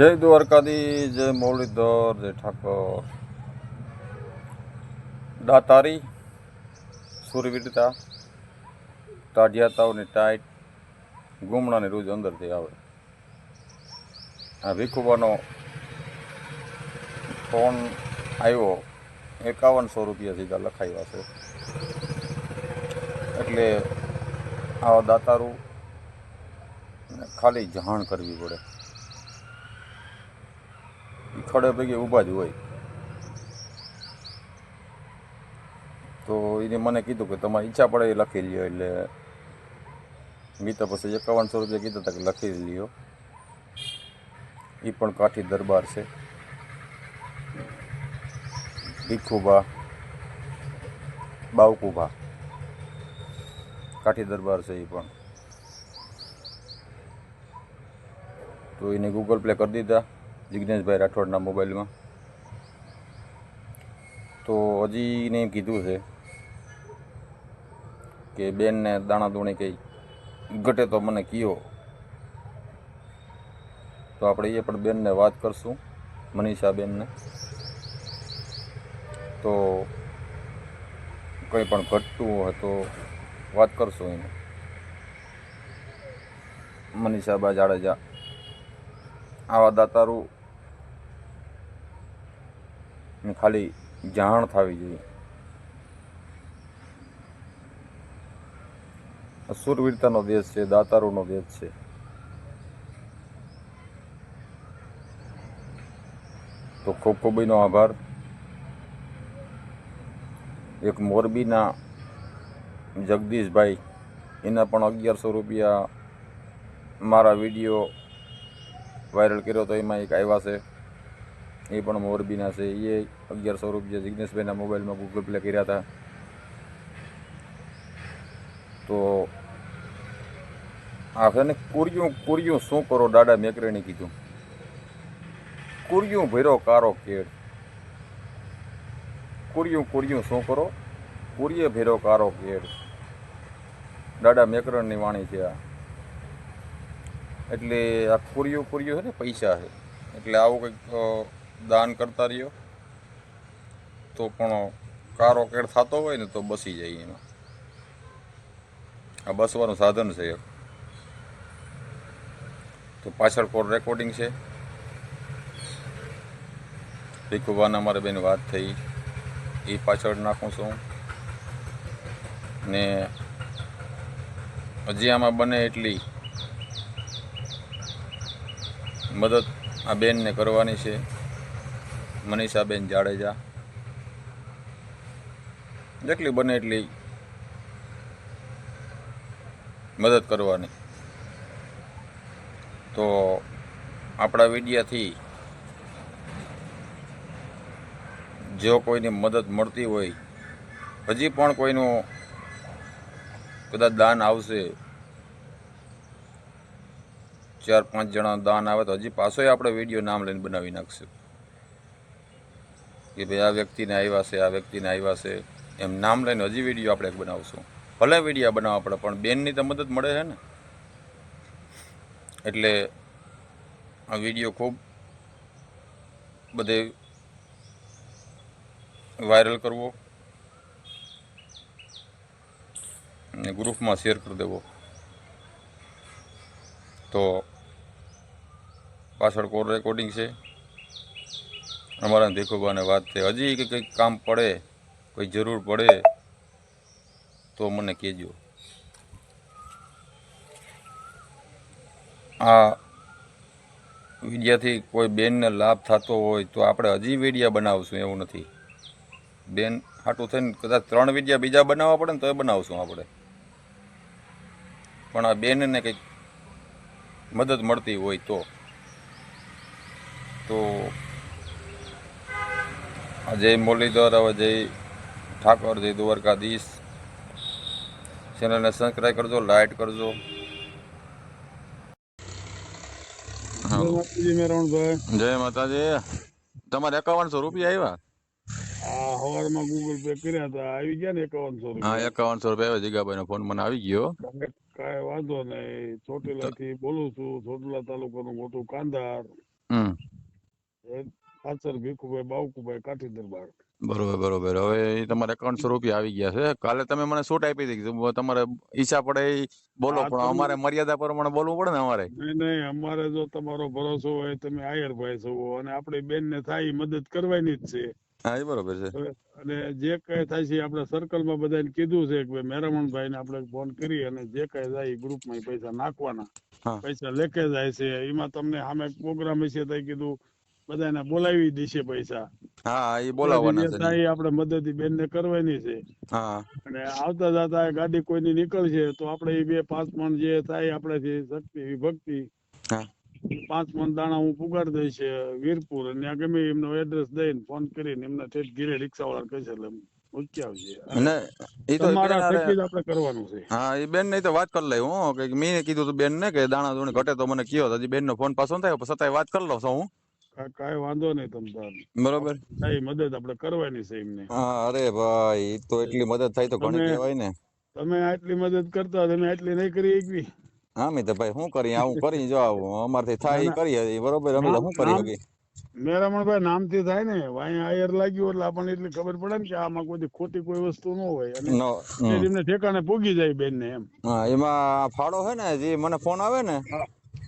જય દ્વારકાધી જય મુરલીધર, જય ઠાકોર. દાતારી સુરવીરતા તાઢિયાતાઓની ટાઈટ, ગુમણાની રોજ અંદરથી આવે. આ ભીખુબાનો ફોન આવ્યો એકાવનસો રૂપિયા સીધા લખાવ્યા છે. એટલે આવા દાતારું ખાલી જાણ કરવી પડે. ઈ પૈકી ઊભા જ હોય. તો એને મને કીધું કે તમારી ઈચ્છા પડે એ લખી લ્યો એટલે મેં તો પછી એકાવનસો રૂપિયા કીધા હતા કે લખી લ્યો. એ પણ કાઠી દરબાર છે. ભીખુભા, બાવકુભા. કાઠી દરબાર છે એ પણ. તો એને ગૂગલ પ્લે કરી દીધા. જિજ્ઞેશભાઈ રાઠોડના મોબાઈલમાં. તો હજી એને એમ કીધું છે કે બેનને દાણા દોણી કંઈ ઘટે તો મને કયો. તો આપણે એ પણ બેનને વાત કરશું મનીષા બેનને તો કંઈ પણ ઘટતું હોય તો વાત કરશું એને. મનીષાબા જાડેજા, આવા દાતારું ને ખાલી જાણ થવી જોઈએ. અસુરવીરતાનો દેશ છે, દાતારોનો દેશ છે. તો ખૂબ ખૂબ એનો આભાર. એક મોરબીના જગદીશભાઈ, એના પણ અગિયારસો રૂપિયા મારા વીડિયો વાયરલ કર્યો તો એમાં એક આવ્યા છે. એ પણ મોરબીના છે. એ અગિયારસો રૂપિયા જિગ્નેશભાઈના મોબાઈલમાં ગૂગલ પ્લે કર્યા હતા. તો આ છે ને, કુરિયું કુરિયું શું કરો દાદા? મેકરેણી કીધું. કુરિયું ભૈરો કારો કેળ. કુરિયું કુરિયું શું કરો? કુરિયે ભેરો કારો કેળ. દાદા, મેકરણની વાણી છે આ. એટલે આ કુરિયું કુરિયું છે ને, પૈસા છે. એટલે આવું કંઈક દાન કરતા રહ્યો. તો પણ કારો કેળ થતો હોય ને તો બસી જાય એમાં. આ બસવાનું સાધન છે એક. તો પાછળ કોલ રેકોર્ડિંગ છે. ભીખુબાના મારે બેન વાત થઈ. એ પાછળ નાખું છું. ને હજી આમાં બને એટલી મદદ આ બેનને કરવાની છે. મનીષાબેન જાડેજા. જેટલી બને એટલી મદદ કરવાની. તો આપણા વિડીયાથી જો કોઈની મદદ મળતી હોય, હજી પણ કોઈનું કદાચ દાન આવશે, ચાર પાંચ જણા દાન આવે તો હજી પાછો આપણે વીડિયો નામ લઈને બનાવી નાખશું. કે ભાઈ આ વ્યક્તિને આવ્યા છે, આ વ્યક્તિને આવ્યા છે. એમ નામ લઈને હજી વીડિયો આપણે બનાવશું. ભલે વીડિયો બનાવવા પડે, પણ બેનની તો મદદ મળે છે ને. એટલે આ વીડિયો ખૂબ બધે વાયરલ કરવો અને ગ્રુપમાં શેર કરી દેવો. તો પાછળ કોલ રેકોર્ડિંગ છે. અમારા દેખોબાને વાત છે હજી કે કંઈક કામ પડે, કોઈ જરૂર પડે, તો મને કહેજો. આ વિડીયાથી કોઈ બેનને લાભ થતો હોય તો આપણે હજી વિડીયા બનાવશું, એવું નથી. બેન હાટું થઈને કદાચ ત્રણ વિડીયા બીજા બનાવવા પડે ને તો એ બનાવશું આપણે. પણ આ બેનને કંઈક મદદ મળતી હોય તો. તો જય મુરલીધર હવે જય ઠાકોર જય દ્વારકાધીશ. ચેનલને સબસ્ક્રાઈબ કરજો લાઈટ કરજો. જય માતાજી તમારે એકાવનસો રૂપિયા આવ્યા? આ સવારમાં ગૂગલ પે કર્યા હતા. આવી ગયા ને એકાવનસો હા રૂપિયા એકાવનસો રૂપિયા આવ્યા. જીગાભાઈનો ફોન મને આવી ગયો. કાંઈ વાંધો નહીં. ચોટીલા થી બોલું છું. ચોટીલા તાલુકાનું મોટું કાંધાર. હમ. ખાચર ભીખુભાઈ બાવકુભાઈ કાઠી દરબાર. બરોબર બરોબર. હવે તમારે એકાઉન્ટસો રૂપિયા આવી ગયા છે. કાલે તમે મને છૂટ આપી હતી તમારે ઈચ્છા પડે બોલો પણ અમારે મર્યાદા પ્રમાણે બોલવું પડે ને અમારે? નહીં નહીં અમારે જો તમારો ભરોસો હોય તમે આયર ભાઈ છો અને આપણી બેન ને થાય મદદ કરવાની જ છે. હા એ બરોબર છે. અને જે કઈ થાય છે આપણે સર્કલમાં બધાને કીધું છે કે ભાઈ મેરામણભાઈ ને આપણે ફોન કરી અને જે કઈ જાય ગ્રુપમાં માં પૈસા નાખવાના. પૈસા લેકે જાય છે. એમાં તમને સામે પ્રોગ્રામ હશે તો કીધું બધાને બોલાવી દેશે પૈસા. હા એ બોલાવવાના જે છે. ઈ આપણે મદદ બેન ને કરવાની છે. હા. અને આવતા જતા એ ગાડી કોઈની નીકળશે તો આપણે એ બે પાંચ મણ જે થાય આપણાથી શક્તિ વિભક્તિ હા. પાંચ મણ દાણા હું પુગાડી દઈશ વીરપુર. અને ગમે એમનો એડ્રેસ દઈને ફોન કરીને એમને ઠેઠ ઘીરે રિક્ષા વાળા કહેશે એટલે મૂકી અને એ તો જ આપણે કરવાનું છે. હા એ બેન ને તો વાત કરી લઈ હું કે મેં કીધું તું બેન ને કે દાણા ઘટે તો મને કયો હજી બેન નો ફોન પાછો ન થાય છતાંય વાત કરી લઉં છું હું. કાંઈ વાંધો નહીં તમને બરાબર. કાંઈ મદદ આપણે કરવાની છે એમને. હા અરે ભાઈ તો એટલી મદદ થાય તો ઘણી કહેવાય ને. તમે આટલી મદદ કરતા તમે આટલી નહીં કરી એકવી હા મિત્ર ભાઈ શું કરી આવું કરી જો આવું. અમારથી થાય ઈ બરોબર અમે શું કરી શકીએ? મેરામણભાઈ નામથી થાય ને વાય આયર લાગ્યું એટલે આપણને એટલી ખબર પડે ને કે આમાં કોઈ ખોટી કોઈ વસ્તુ ન હોય. અને એમને ઠેકાણે પૂગી જાય બેન ને એમ. હા એમાં ફાળો છે ને જે મને ફોન આવે ને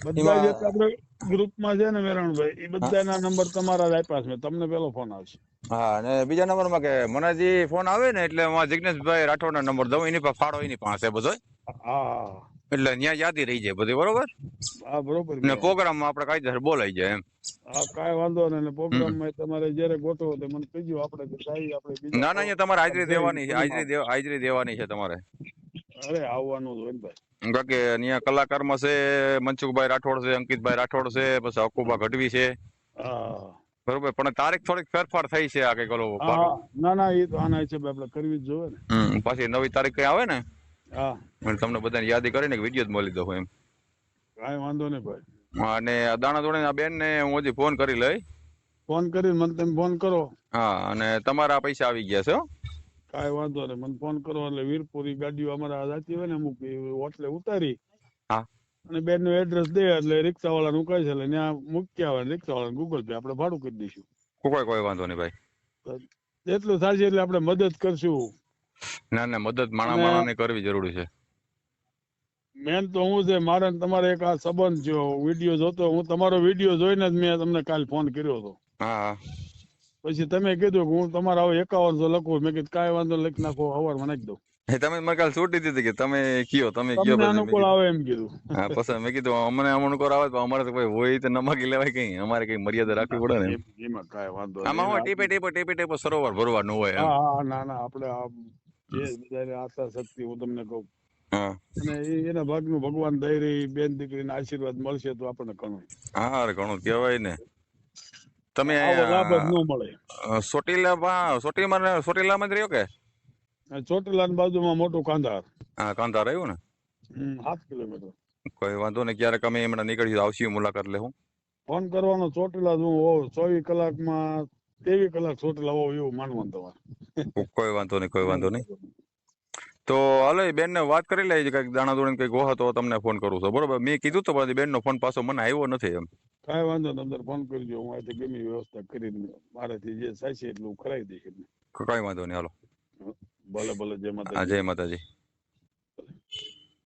બધા આપણે ગ્રુપમાં છે ને મેરણભાઈ એ બધાના નંબર તમારા જ આપ્યા છે. તમને પેલો ફોન આવશે. હા અને બીજા નંબરમાં કે મને જે ફોન આવે ને એટલે હું આ જિગ્નેશભાઈ રાઠોડના નંબર દઉં એની પાસે ફાળો એની પાસે બધો હા? એટલે ત્યાં યાદી રહી જાય બધી બરોબર? હા બરોબર ને પ્રોગ્રામમાં આપણે કાયદેસર બોલાઈ જાય એમ. હા કાંઈ વાંધો નહીં ને પ્રોગ્રામમાં તમારે જ્યારે ગોઠવો તો મને કહેજો આપણે જાય આપણે ના ના અહીંયા તમારે હાજરી દેવાની છે હાજરી દેવા હાજરી દેવાની છે તમારે. અરે આવવાનું જ હોય ભાઈ. કારણ કે અહીંયા કલાકારમાં છે મનસુખભાઈ રાઠોડ છે અંકિતભાઈ રાઠોડ છે પછી હકુબા ગઢવી છે. બરોબર પણ તારીખ થોડીક ફેરફાર થઈ છે આ કંઈક ઓલો ના ના એ તો આના છે આપણે કરવી જ જોવે ને. પાછી નવી તારીખ કઈ આવે ને? હા. તમને બધાને યાદી કરીને વીડિયો જ મળી દઉં એમ. કાંઈ વાંધો નહીં ભાઈ. અને દાણા દોણી આ બેન ને હું હજી ફોન કરી લઈ. ફોન કરી મને તમે ફોન કરો. હા અને તમારા પૈસા આવી ગયા છે હો. કાંઈ વાંધો નહીં. મને ફોન કરો એટલે વીરપુરી ગાડીઓ અમારા જાતી હોય ને અમુક હોટલે ઉતારી. અને બેનનું એડ્રેસ દે એટલે રિક્ષા વાળા નું કહે છે એટલે ત્યાં મૂકી આવે રિક્ષા વાળા ગૂગલ પે આપણે ભાડું કરી દઈશું. કોઈ કોઈ વાંધો નહીં ભાઈ. જેટલું થશે એટલે આપણે મદદ કરશું. ના ના મદદ માણા માણા ને કરવી જરૂરી છે. મેન તો હું છે મારે તમારે એક આ સંબંધ જો વીડિયો જોતો હું તમારો વીડિયો જોઈને જ મેં તમને કાલ ફોન કર્યો હતો. હા હા. પછી તમે કીધું કે હું તમારા હવે એકાવનસો લખું મેં કીધું કાંઈ વાંધો લખી નાખો હવારમાં નાખી દઉં. તમે મને કાલ છૂટી દીધી કે તમે કયો તમે કયો અનુકૂળ આવે એમ કીધું. હા પછી મેં કીધું અમને અનુકૂળ આવે તો અમારે તો કોઈ હોય તો નમાકી લેવાય કઈ. અમારે કઈ મર્યાદા રાખવી પડે ને એમાં. કાંઈ વાંધો આમાં નહીં. હું ટીપે ટીપે ટીપે ટીપે સરોવર ભરવાનું હોય હા ના ના આપણે આ જે બિચારી આશા શક્તિ હું તમને કહું. હા. અને એના ભાગનું ભગવાન દઈ રહી બેન દીકરીના આશીર્વાદ મળશે તો આપણને ઘણું. હા ઘણું કહેવાય ને. તમે સોટીલામાં સોટીલામાં જ રહ્યો કે? ચોટીલા ચોટીલાની બાજુમાં મોટું કાંધાર. હા કાંધાર રહ્યું ને? સાત કિલોમીટર. કોઈ વાંધો નહીં ક્યારેક અમે એમણે નીકળી આવશી મુલાકાત લેવું ફોન કરવાનો ચોટીલા હું હોઉં ચોવીસ કલાકમાં તેવી કલાક ચોટીલા હોઉં એવું માનવાનું તમારે. કોઈ વાંધો નહીં કોઈ વાંધો નહીં. તો હાલો બેન ને વાત કરી લઈ કંઈક દાણા દોડીને કંઈક ગોહા તો તમને ફોન કરું છું. બરોબર મેં કીધું તો બેન નો ફોન પાછો મને આવ્યો નથી એમ. કાંઈ વાંધો નહીં અંદર ફોન કરજો. હું આજે ગમે વ્યવસ્થા કરીને મારાથી જે થાય છે એટલું કરાવી દઈશ. કઈ વાંધો નહીં હાલો. ભલે ભલે. જય માતા જય માતાજી.